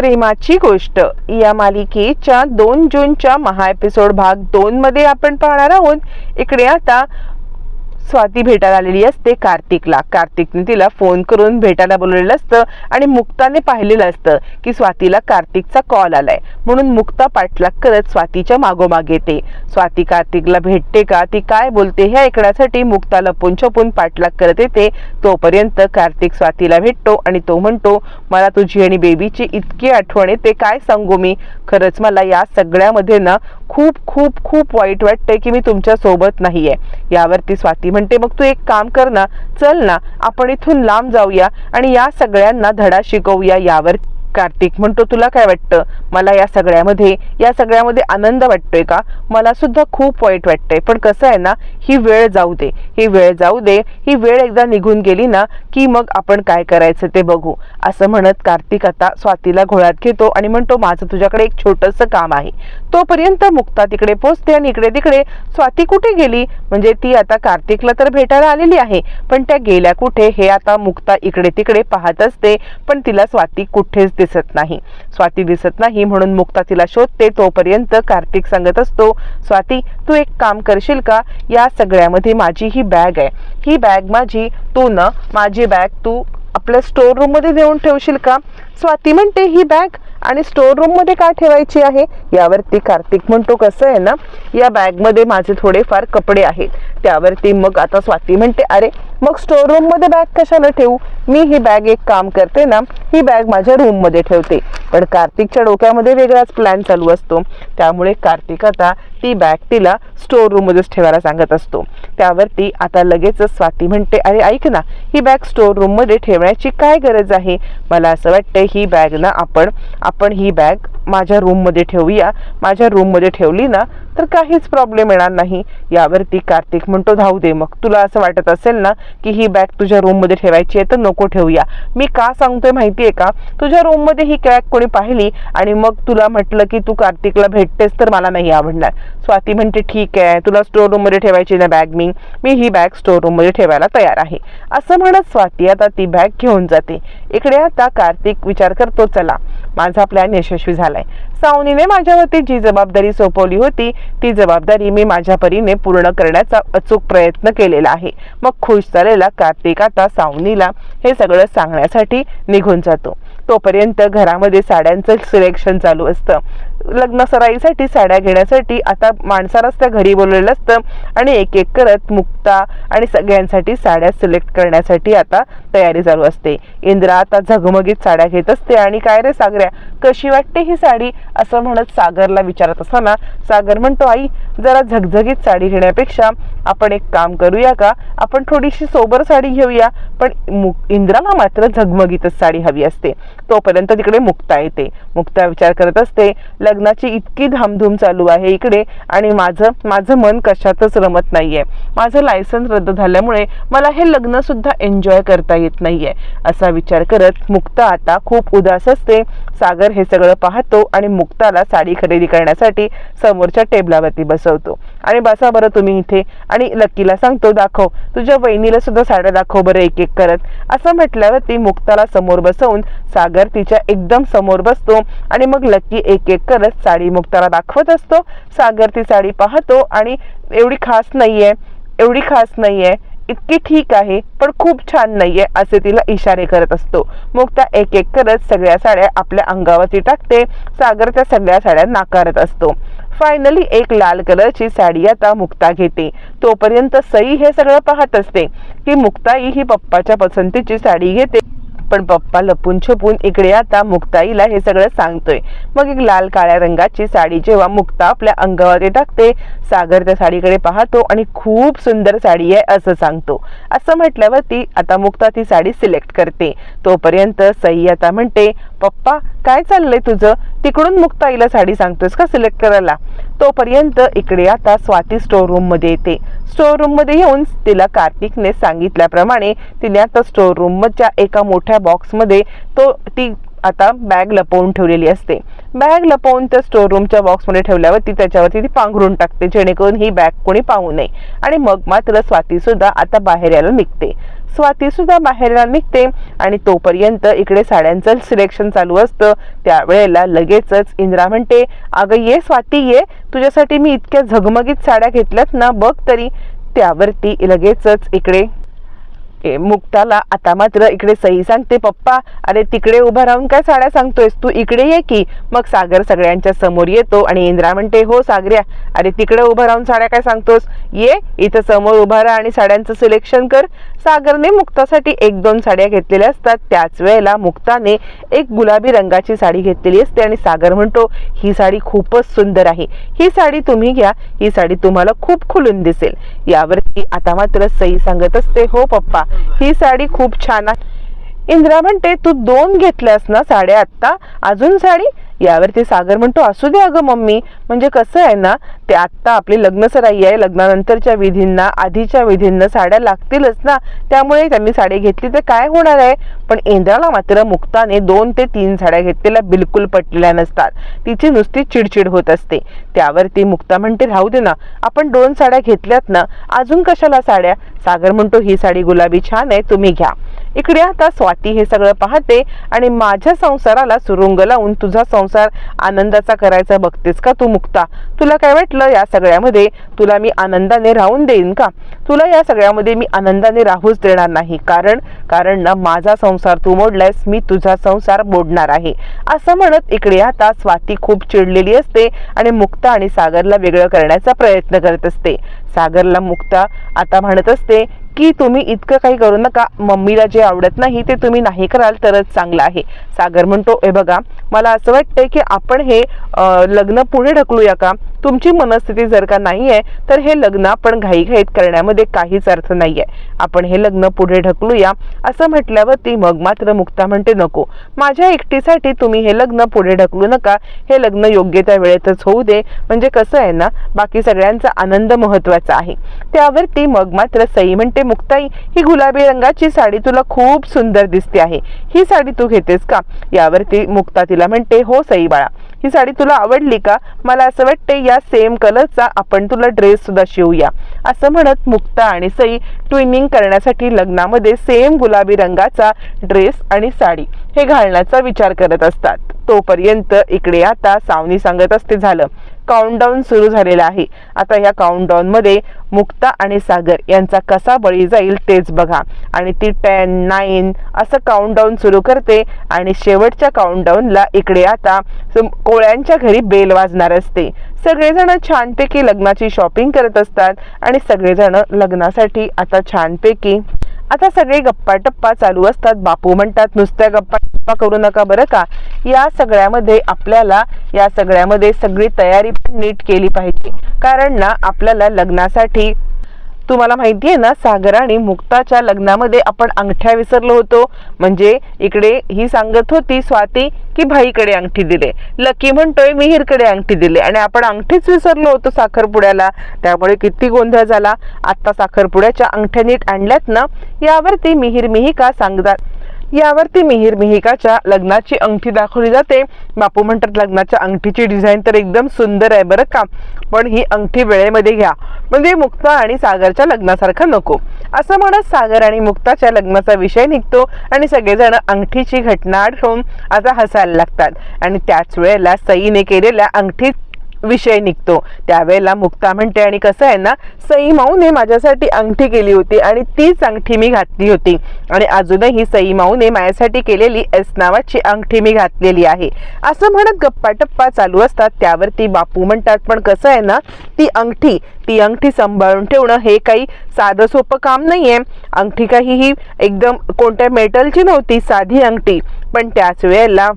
प्रेमाची गोष्ट. या मालिकेच्या दोन जूनच्या महा एपिसोड भाग दोन मध्ये आपण पाहणार आहोत. इकडे आता स्वाती भेटायला आलेली असते कार्तिकला. कार्तिकने तिला फोन करून भेटायला बोलवलेलं असतं आणि मुक्ताने पाहिलेलं असतं की स्वातीला कार्तिकचा कॉल आलाय. म्हणून मुक्ता पाठलाग करत स्वातीच्या मागोमाग येते. स्वाती कार्तिकला भेटते का? ती काय बोलते हे ऐकण्यासाठी मुक्ता लपून छपून पाठलाग करत येते. तोपर्यंत कार्तिक स्वातीला भेटतो आणि तो म्हणतो मला तुझी आणि बेबीची इतकी आठवण येते काय सांगू मी? खरंच मला या सगळ्यामध्ये ना खूप खूप खूप वाईट वाटतंय की मी तुमच्यासोबत नाहीये. यावरती स्वाती म्हणते मग तू एक काम कर ना चल ना आपण इथून लांब जाऊया आणि या सगळ्यांना धडा शिकवूया यावर कार्तिक म्हणतो तुला काय वाटतं? मला या सगळ्यामध्ये या सगळ्यामध्ये आनंद वाटतोय का? मला सुद्धा खूप वाईट वाटतंय. पण कसं आहे ना ही वेळ जाऊ दे. ही वेळ जाऊ दे. ही वेळ एकदा निघून गेली ना की मग आपण काय करायचं ते बघू. असं म्हणत कार्तिक आता स्वातीला घोळ्यात घेतो आणि म्हणतो माझं तुझ्याकडे एक छोटंसं काम आहे. तोपर्यंत मुक्ता तिकडे पोचते आणि इकडे तिकडे स्वाती कुठे गेली? म्हणजे ती आता कार्तिकला तर भेटायला आलेली आहे. पण त्या गेल्या कुठे हे आता मुक्ता इकडे तिकडे पाहत असते. पण तिला स्वाती कुठेच दिसत नाही. स्वाती दिसत नाही म्हणून मुक्ता तिला शोधते तोपर्यंत कार्तिक सांगत असतो स्वाती तू एक काम करशील का? या सगळ्यामध्ये माझी ही बॅग आहे. ही बॅग माझी तू न माझी बॅग तू आपल्या स्टोर रूममध्ये देऊन नेऊन ठेवशील का? स्वाती म्हणते ही बॅग आणि स्टोर रूममध्ये काय का ठेवायची आहे? यावरती कार्तिक म्हणतो कसं आहे ना या बॅगमध्ये माझे थोडेफार कपडे आहेत. त्यावरती मग आता स्वाती म्हणते अरे मग स्टोर रूममध्ये बॅग कशाला ठेवू? मी ही बॅग एक काम करते ना ही बॅग माझ्या रूममध्ये ठेवते. पण कार्तिकच्या डोक्यामध्ये वेगळाच प्लॅन चालू असतो. त्यामुळे कार्तिक आता ती बॅग तिला स्टोर रूममध्येच ठेवायला सांगत असतो. त्यावरती आता लगेचच स्वाती म्हणते अरे ऐक ना ही बॅग स्टोर रूममध्ये ठेवण्याची काय गरज आहे? मला असं वाटतं ही बॅग ना आपण आपण ही बॅग माझ्या रूममध्ये ठेवूया. माझ्या रूममध्ये ठेवली ना तर काहीच प्रॉब्लेम येणार नाही. यावरती कार्तिक म्हणतो धावू दे मग. तुला असं वाटत असेल ना की ही बॅग तुझ्या रूममध्ये ठेवायची आहे तर नको ठेवूया. मी का सांगतोय माहिती आहे का? तुझ्या रूममध्ये ही बॅग कोणी पाहिली आणि मग तुला म्हटलं की तू कार्तिकला भेटतेस तर मला नाही आवडणार. स्वाती म्हणते ठीक आहे. तुला स्टोर रूममध्ये ठेवायची ना बॅग मी? मी ही बॅग स्टोर रूममध्ये ठेवायला तयार आहे. असं म्हणत स्वाती आता ती बॅग घेऊन जाते. इकडे आता कार्तिक विचार करतो चला. माझा प्लॅन यशस्वी झालाय. सावनीने माझ्यावरती जी जबाबदारी सोपवली होती ती जबाबदारी मी माझ्या परीने पूर्ण करण्याचा अचूक प्रयत्न केलेला आहे. मग खुश झालेला कार्तिक आता सावनीला हे सगळं सांगण्यासाठी निघून जातो. तोपर्यंत घरामध्ये साड्यांचं सिलेक्शन चालू असतं. लग्न सराईसाठी साड्या घेण्यासाठी आता माणसालाच त्या घरी बोललेलं असतं आणि एक एक करत मुक्ता आणि सगळ्यांसाठी साड्या सिलेक्ट करण्यासाठी आता तयारी चालू असते. इंद्रा आता झगमगीत साड्या घेत असते आणि काय रे सागऱ्या कशी वाटते ही साडी? असं म्हणत सागरला विचारत असताना सागर म्हणतो आई जरा झगझगीत साडी घेण्यापेक्षा आपण एक काम करूया का? आपण थोडीशी सोबर साडी घेऊया पण मु- इंद्राला मात्र झगमगीतच साडी हवी असते. तोपर्यंत तिकडे मुक्ता येते. मुक्ता विचार करत असते लग्नाची इतकी धामधूम चालू आहे इकडे आणि माझं माझं मन कशातच रमत नाहीये. माझं लायसन्स रद्द झाल्यामुळे मला हे लग्न सुद्धा एन्जॉय करता येत नाहीये. असा विचार करत मुक्ता आता खूप उदास असते. सागर हे सगळं पाहतो आणि मुक्ताला साडी खरेदी करण्यासाठी समोरच्या टेबलावरती बसवतो. आणि बसा बरं तुम्ही इथे. आणि लक्कीला सांगतो दाखव. तुझ्या वहिनीला सुद्धा साड्या दाखव बरं एक एक करत. असं म्हटल्यावर ती मुक्ताला समोर बसवून सागर तिच्या एकदम समोर बसतो आणि मग लक्की एक एक करत साडी मुक्ताला दाखवत असतो. सागर ती साडी पाहतो आणि एवढी खास नाहीये. एवढी खास नाहीये. इतकी ठीक आहे पण खूप छान नाहीये असे तिला इशारे करत असतो. मुक्ता एक एक करत सगळ्या साड्या आपल्या अंगावरती टाकते सागर त्या सगळ्या साड्या नाकारत असतो. फायनली एक लाल कलरची साडी आता मुक्ता घेते. तोपर्यंत सई हे सगळं पाहत असते की मुक्ताई ही पप्पाच्या पसंतीची साडी घेते. पण पप्पा लपून छपून इकडे आता मुक्ताईला हे सगळं सांगतोय. मग एक लाल काळ्या रंगाची साडी जेव्हा मुक्ता आपल्या अंगावर टाकते सागर त्या साडीकडे पाहतो आणि खूप सुंदर साडी आहे असं सांगतो. असं म्हटल्यावर ती आता मुक्ता ती साडी सिलेक्ट करते. तोपर्यंत सई आता म्हणते पप्पा काय चाललंय तुझं? तिकडून मुक्ताईला साडी सांगतोस का सिलेक्ट करायला? तोपर्यंत इकडे आता स्वाती स्टोर रूममध्ये येते. स्टोर रूममध्ये येऊन तिला कार्तिकने सांगितल्याप्रमाणे तिने आता स्टोर रूमच्या एका मोठ्या बॉक्समध्ये तो ती आता बॅग लपवून ठेवलेली असते. बॅग लपवून त्या स्टोर रूमच्या बॉक्समध्ये ठेवल्यावरती त्याच्यावरती ती पांघरून टाकते जेणेकरून ही बॅग कोणी पाहू नये. आणि मग मात्र स्वाती सुद्धा आता बाहेर यायला निघते. स्वाती सुद्धा बाहेर निघते आणि तोपर्यंत इकडे साड्यांचं सिलेक्शन चालू असतं. त्यावेळेला लगेचच इंद्रा म्हणते अगं ये स्वाती ये तुझ्यासाठी मी इतक्या झगमगीत साड्या घेतल्यात ना बघ तरी. त्यावरती लगेचच इकडे मुक्ताला आता मात्र इकडे सही सांगते पप्पा. अरे तिकडे उभा राहून काय साड्या सांगतोयस? तू इकडे ये की. मग सागर सगळ्यांच्या समोर येतो आणि इंद्रा म्हणते हो सागऱ्या अरे तिकडे उभा राहून साड्या काय सांगतोस? ये इथं समोर उभा राहा आणि साड्यांचं सिलेक्शन कर. सागरने मुक्तासाठी एक दोन साड्या घेतलेल्या असतात. त्याच वेळेला मुक्ताने एक गुलाबी रंगाची साडी घेतलेली असते आणि सागर म्हणतो ही साडी खूपच सुंदर आहे. ही साडी तुम्ही घ्या. ही साडी तुम्हाला खूप खुलून दिसेल. यावरती आता मात्र सई सांगत असते हो पप्पा ही साडी खूप छान आहे. इंद्रा म्हणते तू दोन घेतल्यास ना साड्या आत्ता? अजून साडी? यावरती सागर म्हणतो असू दे अगं मम्मी. म्हणजे कसं आहे ना ते आत्ता आपली लग्नसराई आहे लग्नानंतरच्या विधींना आधीच्या विधींना साड्या लागतीलच ना. त्यामुळे त्यांनी साडी घेतली तर काय होणार आहे? पण इंद्राला मात्र मुक्ताने दोन ते तीन साड्या घेतलेल्या बिलकुल पटलेल्या नसतात. तिची नुसती चिडचिड होत असते. त्यावरती मुक्ता म्हणते राहू दे ना आपण दोन साड्या घेतल्यात ना अजून कशाला साड्या? सागर म्हणतो ही साडी गुलाबी छान आहे तुम्ही घ्या. इकडे आता स्वाती हे सगळं पाहते आणि माझ्या संसाराला सुरुंग लावून तुझा संसार आनंदाचा करायचा बघतेस का तू मुक्ता? तुला काय वाटलं या सगळ्यामध्ये? तुला मी आनंदाने राहून देईन का? तुला या सगळ्यामध्ये मी आनंदाने राहूच देणार नाही. कारण कारण ना माझा संसार तू मोडलायस मी तुझा संसार मोडणार आहे. असं म्हणत इकडे आता स्वाती खूप चिडलेली असते आणि मुक्ता आणि सागरला वेगळं करण्याचा प्रयत्न करत असते. सागरला मुक्ता आता म्हणत असते की तुम्ही इतकं काही करू नका. मम्मीला जे आवडत नाही ते तुम्ही नाही कराल तरच चांगलं आहे. सागर म्हणतो हे बघा मला असं वाटतंय की आपण हे लग्न पुढे ढकलूया का? तुमची मनस्थिती जर का नाही आहे तर हे लग्न आपण घाईघाईत करण्यामध्ये काहीच अर्थ नाही आहे आपण हे लग्न पुढे ढकलूया असं म्हटल्यावरती मग मात्र मुक्ता म्हणते नको. माझ्या एकटीसाठी तुम्ही हे लग्न पुढे ढकलू नका. हे लग्न योग्य त्या वेळेतच होऊ दे. म्हणजे कसं आहे ना बाकी सगळ्यांचा आनंद महत्त्वाचा आहे. त्यावरती मग मात्र सई म्हणते मुक्ताई ही गुलाबी रंगाची साडी तुला खूप सुंदर दिसते आहे. ही साडी तू घेतेस का? यावरती मुक्ता तिला म्हणते हो सई बाळा. ही साडी तुला आवडली का? मला असं वाटते या सेम कलरचा आपण तुला ड्रेस सुद्धा शिवूया. असं म्हणत मुक्ता आणि सई ट्विनिंग करण्यासाठी लग्नामध्ये सेम गुलाबी रंगाचा ड्रेस आणि साडी हे घालण्याचा विचार करत असतात. तोपर्यंत इकडे आता सावनी सांगत असते झालं. काउंटडाऊन सुरू झालेला आहे. आता या काउंटडाऊनमध्ये मुक्ता आणि सागर यांचा कसा बळी जाईल तेच बघा. आणि ती टेन नाईन असं काउंटडाऊन सुरू करते आणि शेवटच्या काउंटडाऊनला इकडे आता कोळ्यांच्या घरी बेल वाजणार असते. सगळेजण छानपैकी लग्नाची शॉपिंग करत असतात आणि सगळेजण लग्नासाठी आता छानपैकी आता सगळे गप्पा टप्पा चालू असतात. बापू म्हणतात नुसत्या गप्पा टप्पा करू नका बरं का? या सगळ्यामध्ये आपल्याला या सगळ्यामध्ये सगळी तयारी पण नीट केली पाहिजे. कारण ना आपल्याला लग्नासाठी तुम्हाला माहिती आहे ना सागर आणि मुक्ताच्या लग्नामध्ये आपण अंगठ्या विसरलो होतो. म्हणजे इकडे ही सांगत होती स्वाती की भाईकडे अंगठी दिले. लकी म्हणतोय मिहीरकडे अंगठी दिले. आणि आपण अंगठीच विसरलो होतो साखरपुड्याला. त्यामुळे किती गोंधळ झाला. आता साखरपुड्याच्या अंगठ्या नीट आणल्यात ना यावरती मिहीर मिहिका सांगतात. यावरती मिहीर मिहिकाच्या लग्नाची अंगठी दाखवली जाते. बापू म्हणतात लग्नाच्या अंगठीची डिझाईन तर एकदम सुंदर आहे बरं का पण ही अंगठी वेळेमध्ये घ्या. म्हणजे मुक्ता आणि सागरच्या लग्नासारखं नको. असं म्हणत सागर आणि मुक्ताच्या लग्नाचा विषय निघतो आणि सगळेजण अंगठीची घटना आठवून आता हसायला लागतात. आणि त्याच वेळेला सईने केलेल्या अंगठीत विषय निघतो. त्यावेळेला मुक्ता म्हणते आणि कसं आहे ना सई माऊने माझ्यासाठी अंगठी केली होती आणि तीच अंगठी मी घातली होती. आणि अजूनही सई माऊने माझ्यासाठी केलेली एस नावाची अंगठी मी घातलेली आहे. असं म्हणत गप्पा टप्पा चालू असतात. त्यावरती बापू म्हणतात पण कसं आहे ना ती अंगठी ती अंगठी सांभाळून ठेवणं हे काही साधं सोपं काम नाही आहे अंगठी काही ही एकदम कोणत्या मेटलची नव्हती साधी अंगठी. पण त्याच वेळेला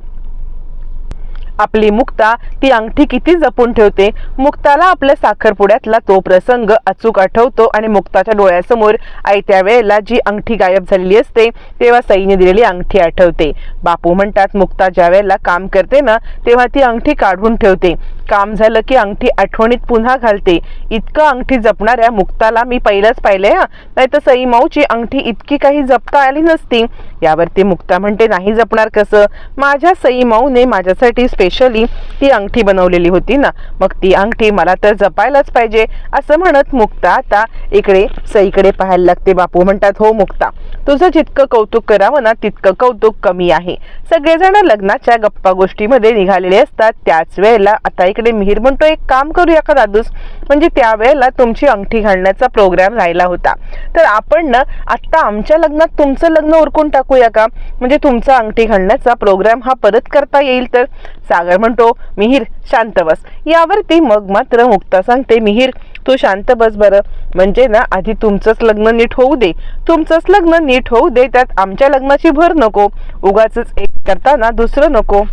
आपली मुक्ता ती अंगठी किती जपून ठेवते? मुक्ताला आपल्या साखरपुड्यातला तो प्रसंग अचूक आठवतो आणि मुक्ताच्या डोळ्यासमोर आयत्या वेळेला जी अंगठी गायब झालेली असते तेव्हा सईने दिलेली अंगठी आठवते. बापू म्हणतात मुक्ता ज्या वेळेला काम करते ना तेव्हा ती अंगठी काढून ठेवते. काम झालं की अंगठी आठवणीत पुन्हा घालते. इतकं अंगठी जपणाऱ्या मुक्ताला मी पहिलंच पाहिलंय हा. नाही तर सईमाऊची अंगठी इतकी काही जपता आली नसती. यावरती मुक्ता म्हणते नाही जपणार कसं? माझ्या सईमाऊने माझ्यासाठी स्पेशली ती अंगठी बनवलेली होती ना. मग ती अंगठी मला तर जपायलाच पाहिजे. असं म्हणत मुक्ता आता इकडे सईकडे पाहायला लागते. बापू म्हणतात हो मुक्ता तुझं जितकं कौतुक करावं ना तितकं कौतुक कमी आहे. सगळेजण लग्नाच्या गप्पा गोष्टीमध्ये निघालेले असतात. त्याच वेळेला आता इकडे मिहीर म्हणतो एक काम करूया का दादूस? म्हणजे त्यावेळेला तुमची अंगठी घालण्याचा प्रोग्राम राहिला होता. तर आपण ना आत्ता आमच्या लग्नात तुमचं लग्न उरकून टाकूया का? म्हणजे तुमचा अंगठी घालण्याचा प्रोग्राम हा परत करता येईल तर? सागर म्हणतो मिहीर शांत बस. यावरती मग मात्र मुक्ता सांगते मिहीर तू शांत बस बरं. म्हणजे ना आधी तुमचंच लग्न नीट होऊ दे. तुमचंच लग्न नीट होऊ दे त्यात आमच्या लग्नाची भर नको. उगाच एक करताना दुसरं नको.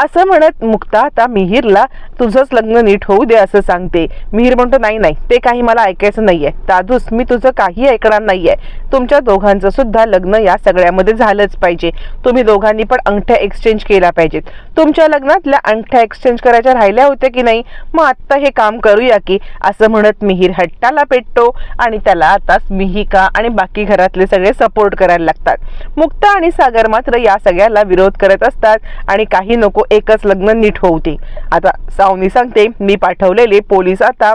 असं म्हणत मुक्ता आता मिहीरला तुझंच लग्न नीट होऊ दे असं सांगते. मिहीर म्हणतो नाही नाही ते काही मला ऐकायचं नाही आहे दादूस मी तुझं काही ऐकणार नाही आहे तुमच्या दोघांचं सुद्धा लग्न या सगळ्यामध्ये झालंच पाहिजे. तुम्ही दोघांनी पण अंगठ्या एक्सचेंज केल्या पाहिजेत. तुमच्या लग्नातल्या अंगठ्या एक्सचेंज करायच्या राहिल्या होत्या की नाही? मग आत्ता हे काम करूया की असं म्हणत मिहीर हट्टाला पेटतो आणि त्याला आता मिहिका आणि बाकी घरातले सगळे सपोर्ट करायला लागतात. मुक्ता आणि सागर मात्र या सगळ्याला विरोध करत असतात आणि काही नको एकच लग्न नीट होऊ दे आता सावनी सांगते मी पाठवलेले पोलीस आता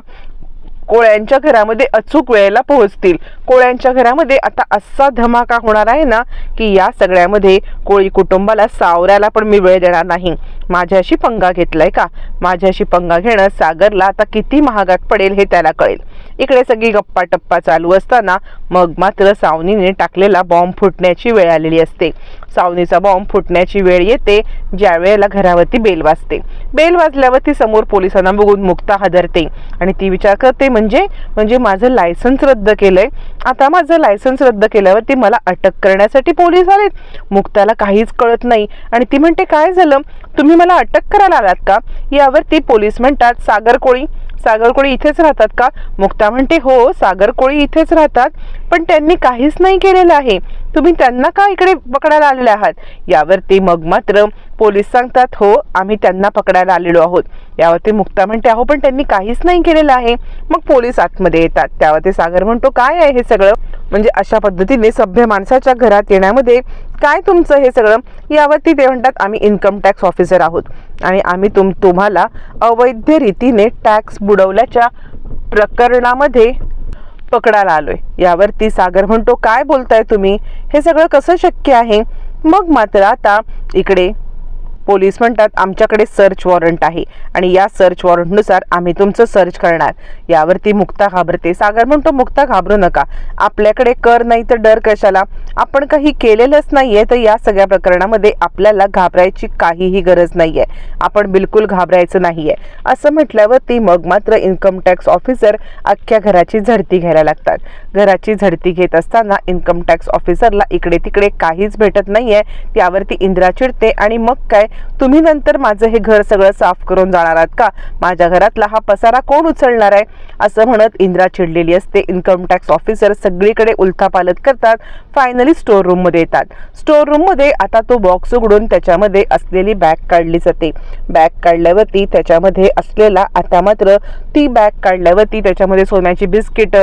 कोळ्यांच्या घरामध्ये अचूक वेळेला पोहोचतील. कोळ्यांच्या घरामध्ये आता असा धमाका होणार आहे ना की या सगळ्यामध्ये कोळी कुटुंबाला सावऱ्याला पण मी वेळ देणार नाही. माझ्याशी पंगा घेतलाय का? माझ्याशी पंगा घेणं सागरला आता किती महागात पडेल हे त्याला कळेल. इकडे सगळी गप्पा टप्पा चालू असताना मग मात्र सावनीने टाकलेला बॉम्ब फुटण्याची वेळ आलेली असते. सावनीचा बॉम्ब फुटण्याची वेळ येते ज्या वेळेला घरावरती बेल वाजते. बेल वाजल्यावर ती समोर पोलिसांना बघून मुक्ता हादरते आणि ती विचार करते म्हणजे म्हणजे माझं लायसन्स रद्द केलंय? आता माझं लायसन्स रद्द केल्यावरती मला अटक करण्यासाठी पोलीस आलेत? मुक्ताला काहीच कळत नाही आणि ती म्हणते काय झालं? तुम्ही मला अटक करायला आलात का? यावरती पोलीस म्हणतात सागर कोळी सागर कोळी इथेच राहतात का? मुक्ता म्हणते हो सागर कोळी इथेच राहतात. पण त्यांनी काहीच नाही केलेलं आहे. तुम्ही त्यांना का इकडे पकडायला आलेले आहात? यावरती मग मात्र पोलीस सांगतात हो आम्ही त्यांना पकडायला आलेलो आहोत. यावरती मुक्ता म्हणते अहो पण त्यांनी काहीच नाही केलेलं आहे. मग पोलीस आतमध्ये येतात. त्यावरती सागर म्हणतो काय आहे हे सगळं? म्हणजे अशा पद्धतीने सभ्य माणसाच्या घरात येण्यामध्ये काय तुमचं हे सगळं? यावरती ते म्हणतात आम्ही इन्कम टॅक्स ऑफिसर आहोत. आणि आम्ही तुम तुम्हाला अवैध रीतीने टॅक्स बुडवल्याच्या प्रकरणामध्ये पकडायला आलोय. यावरती सागर म्हणतो काय बोलताय तुम्ही? हे सगळं कसं शक्य आहे? मग मात्र आता इकडे पोलीस म्हणतात आमच्याकडे सर्च वॉरंट आहे आणि या सर्च वॉरंटनुसार आम्ही तुमचं सर्च करणार. यावरती मुक्ता घाबरते. सागर म्हणतो मुक्ता घाबरू नका. आपल्याकडे कर नाही तर डर कशाला? आपण काही केलेलंच नाहीये तर या सगळ्या प्रकरणामध्ये आपल्याला घाबरायची काहीही गरज नाहीये. आपण बिलकुल घाबरायचं नाहीये. असं म्हटल्यावरती मग मात्र इन्कम टॅक्स ऑफिसर अख्ख्या घराची झडती घ्यायला लागतात. घराची झडती घेत असताना इन्कम टॅक्स ऑफिसरला इकडे तिकडे काहीच भेटत नाहीये. त्यावरती इंदिरा चिडते आणि मग काय? तुम्ही नंतर माझं हे घर सगळं साफ करून जाणार आहात का? माझ्या घरातला हा पसारा कोण उचलणार आहे? असं म्हणत इंदिरा चिडलेली असते. इन्कम टॅक्स ऑफिसर सगळीकडे उलथापालत करतात. फायनल स्टोर रूममध्ये येतात. स्टोर रूममध्ये आता तो बॉक्स उघडून त्याच्यामध्ये असलेली बॅग काढली जाते. बॅग काढल्यावरती त्याच्यामध्ये असलेला आता मात्र ती बॅग काढल्यावरती त्याच्यामध्ये सोन्याची बिस्किट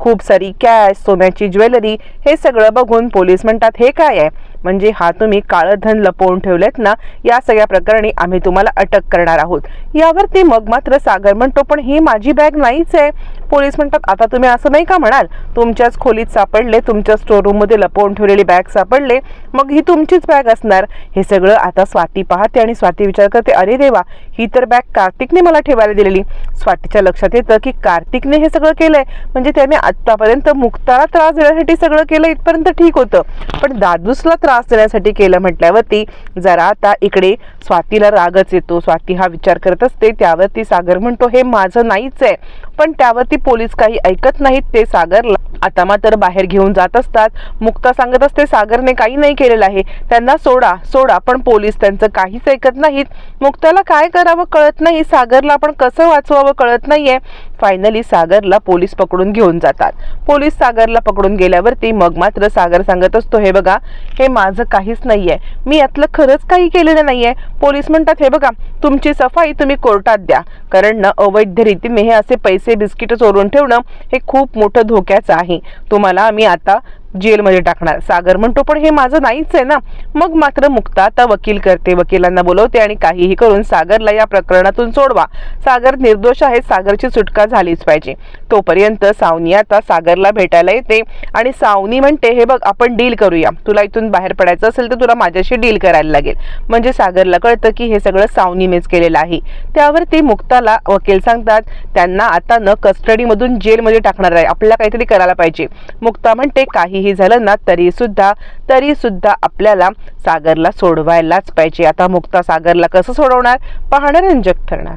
खूप सारी कॅश सोन्याची ज्वेलरी हे सगळं बघून पोलीस म्हणतात हे काय आहे? म्हणजे हा तुम्ही काळं धन लपवून ठेवलेत ना या सगळ्या प्रकरणी आम्ही तुम्हाला अटक करणार आहोत. यावरती मग मात्र सागर म्हणतो पण ही माझी बॅग नाहीच आहे. पोलीस म्हणतात आता तुम्ही असं नाही का म्हणाल? तुमच्याच खोलीत सापडले तुमच्या स्टोर रूममध्ये लपवून ठेवलेली बॅग सापडले मग ही तुमचीच बॅग असणार? हे सगळं आता स्वाती पाहते आणि स्वाती विचार करते अरे देवा ही तर बॅग कार्तिकने मला ठेवायला दिलेली. स्वातीच्या लक्षात येतं की कार्तिकने हे सगळं केलंय. म्हणजे त्याने आत्तापर्यंत मुक्ताला त्रास देण्यासाठी सगळं केलं इथपर्यंत ठीक होतं. पण दादूसला त्रास देण्यासाठी केलं म्हटल्यावरती जरा आता इकडे स्वातीला रागच येतो. स्वाती हा विचार करत असते त्यावरती सागर म्हणतो हे माझं नाहीच आहे. पण त्यावरती पोलीस काही ऐकत नाहीत ते सागरला आता मात्र बाहेर घेऊन जात असतात. मुक्ता सांगत असते सागरने काही नाही केलेलं आहे. त्यांना सोडा सोडा. पण पोलीस त्यांचं काहीच ऐकत नाहीत. मुक्ताला काय करावं कळत नाही. सागरला आपण कसं वाचवावं कळत नाहीये. फायनली सागरला पोलीस पकडून घेऊन जातात. पोलीस सागरला पकडून गेल्यावरती मग मात्र सागर सांगत असतो हे बघा हे माझं काहीच नाहीये. मी यातलं खरंच काही केलेलं नाहीये. पोलीस म्हणतात हे बघा तुमची सफाई तुम्ही कोर्टात द्या. कारण ना अवैध रीतीने हे असे पैसे बिस्किट चोरून ठेवणं हे खूप मोठं धोक्याचं आहे. तुम्हाला आम्ही आता जेलमध्ये टाकणार. सागर म्हणतो पण हे माझं नाहीच आहे ना. मग मात्र मुक्ता आता वकील करते. वकिलांना बोलवते आणि काहीही करून सागरला या प्रकरणातून सोडवा. सागर निर्दोष आहे. सागरची सुटका झालीच पाहिजे. तोपर्यंत सावनी आता सागरला भेटायला येते आणि सावनी म्हणते हे बघ आपण डील करूया. तुला इथून बाहेर पडायचं असेल तर तुला माझ्याशी डील करायला लागेल. म्हणजे सागरला कळतं की हे सगळं सावनीनेच केलेलं आहे. त्यावर ती मुक्ताला वकील सांगतात त्यांना आता न कस्टडीमधून जेलमध्ये टाकणार आहे. आपल्याला काहीतरी करायला पाहिजे. मुक्ता म्हणते काही काहीही झालं ना तरी सुद्धा तरी सुद्धा आपल्याला सागरला सोडवायलाच पाहिजे. आता मुक्ता सागरला कसं सोडवणार? पाहणं रंजक ठरणार.